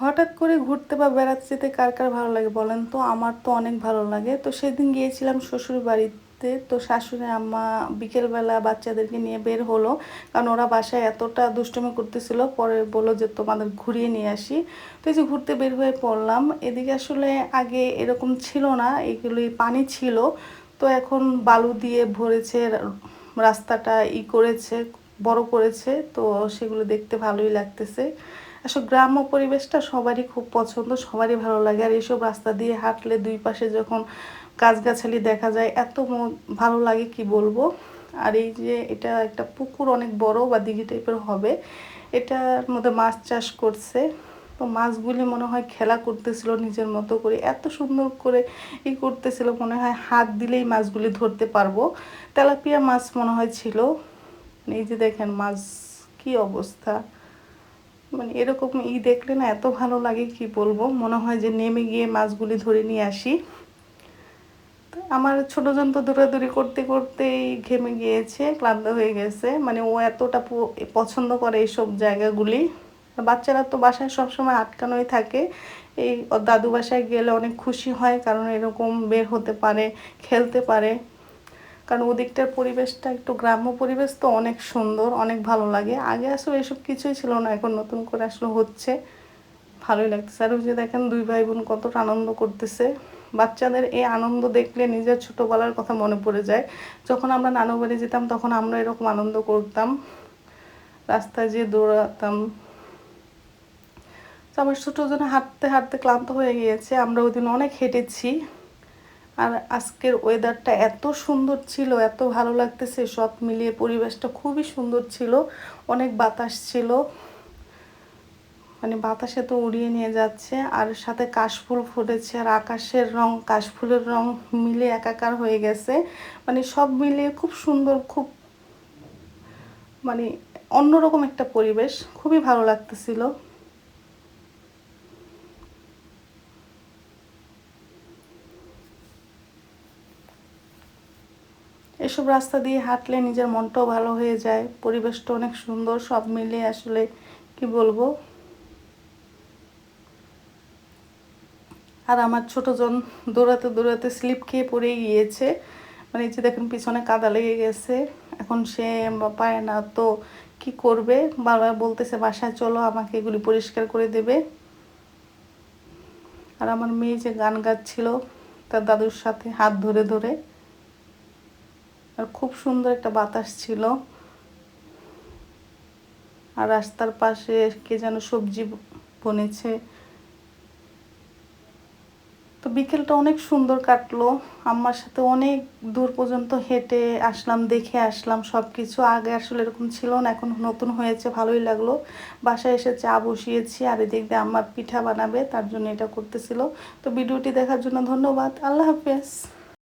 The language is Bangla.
হঠাৎ করে ঘুরতে বা বেড়াতে যেতে কার কার ভালো লাগে বলেন তো? আমার তো অনেক ভালো লাগে। তো সেদিন গিয়েছিলাম শ্বশুর বাড়িতে। তো শাশুড়ি, আম্মা বিকেলবেলা বাচ্চাদেরকে নিয়ে বের হলো। কারণ ওরা বাসায় এতটা দুষ্টুমি করতেছিল। পরে বলল যে, তোমাদের ঘুরিয়ে নিয়ে আসি। তো এই যে ঘুরতে বের হয়ে পড়লাম। এদিকে আসলে আগে এরকম ছিল না। এগুলি পানি ছিল। তো এখন বালু দিয়ে ভরেছে, রাস্তাটা ই করেছে, বড় করেছে। তো সেগুলো দেখতে ভালোই লাগতেছে। আসলে গ্রাম্য পরিবেশটা সবারই খুব পছন্দ, সবারই ভালো লাগে। আর এইসব রাস্তা দিয়ে হাঁটলে দুই পাশে যখন গাছগাছালি দেখা যায়, এত ভালো লাগে কি বলব? আর এই যে এটা একটা পুকুর অনেক বড় বা দিঘি টাইপের হবে, এটার মধ্যে মাছ চাষ করছে। তো মাছগুলি মনে হয় খেলা করতেছিল নিজের মতো করে, এত সুন্দর করে ই করতেছিল, মনে হয় হাত দিলেই মাছগুলি ধরতে পারব। তেলাপিয়া মাছ মনে হয় ছিল। এই যে দেখেন মাছ, কি অবস্থা। মানে এরকম ই দেখলে না এত ভালো লাগে, কি বলব? মনে হয় যে নেমে গিয়ে মাছগুলি ধরে নিয়ে আসি। আমার ছোটো জন তো দৌড়াদৌড়ি করতে করতেই ঘেমে গিয়েছে, ক্লান্ত হয়ে গেছে। মানে ও এতটা পছন্দ করে এইসব জায়গাগুলি। বাচ্চারা তো বাসায় সবসময় আটকানোই থাকে। এই দাদু বাসায় গেলে অনেক খুশি হয়, কারণ এরকম বের হতে পারে, খেলতে পারে। কারণ ওদিকটার পরিবেশটা একটু গ্রাম্য পরিবেশ তো অনেক সুন্দর, অনেক ভালো লাগে। আগে আসলে এসব কিছুই ছিল না, এখন নতুন করে আসলে হচ্ছে। ভালোই লাগতেছে। আর ওই যে দেখেন দুই ভাই বোন কতটা আনন্দ করতেছে। বাচ্চাদের এই আনন্দ দেখলে নিজের ছোটোবেলার কথা মনে পড়ে যায়। যখন আমরা নানু বাড়ি যেতাম, তখন আমরা এরকম আনন্দ করতাম। রাস্তায় যেয়ে দৌড়াতাম। আমার ছোটো জন্য হাঁটতে হাঁটতে ক্লান্ত হয়ে গিয়েছে। আমরা ওই দিন অনেক হেঁটেছি। আর আজকের ওয়েদারটা এত সুন্দর ছিল, এত ভালো লাগতেছে, সব মিলিয়ে পরিবেশটা খুবই সুন্দর ছিল, অনেক বাতাস ছিল। মানে বাতাসে তো উড়িয়ে নিয়ে যাচ্ছে, আর সাথে কাশফুল ফুটেছে, আর আকাশের রং, কাশফুলের রং মিলে একাকার হয়ে গেছে। মানে সব মিলিয়ে খুব সুন্দর, খুব মানে অন্যরকম একটা পরিবেশ, খুবই ভালো লাগতেছিল। এসব রাস্তা দিয়ে হাঁটলে নিজের মনটাও ভালো হয়ে যায়, পরিবেশটা অনেক সুন্দর, সব মিলে আসলে কি বলব? আর আমার ছোটোজন দৌড়াতে দৌড়াতে স্লিপ খেয়ে পড়ে গিয়েছে। মানে এই যে দেখেন পিছনে কাদা লেগে গেছে, এখন সে পায় না, তো কি করবে? বারবার বলতেছে, বাসায় চলো, আমাকে এগুলি পরিষ্কার করে দেবে। আর আমার মেয়ে যে গান গাচ্ছিল, তার দাদুর সাথে হাত ধরে ধরে আর খুব সুন্দর একটা বাতাস ছিল। আর রাস্তার পাশে কে যেন সবজি বনেছে। তো বিকেলটা অনেক সুন্দর কাটলো। আম্মার সাথে অনেক দূর পর্যন্ত হেঁটে আসলাম, দেখে আসলাম সব কিছু আগে আসলে এরকম ছিল না, এখন নতুন হয়েছে, ভালোই লাগল। বাসায় এসে চা বসিয়েছি আর এদিক দিয়ে আমার পিঠা বানাবে, তার জন্য এটা করতেছিল। তো ভিডিওটি দেখার জন্য ধন্যবাদ। আল্লাহ হাফেজ।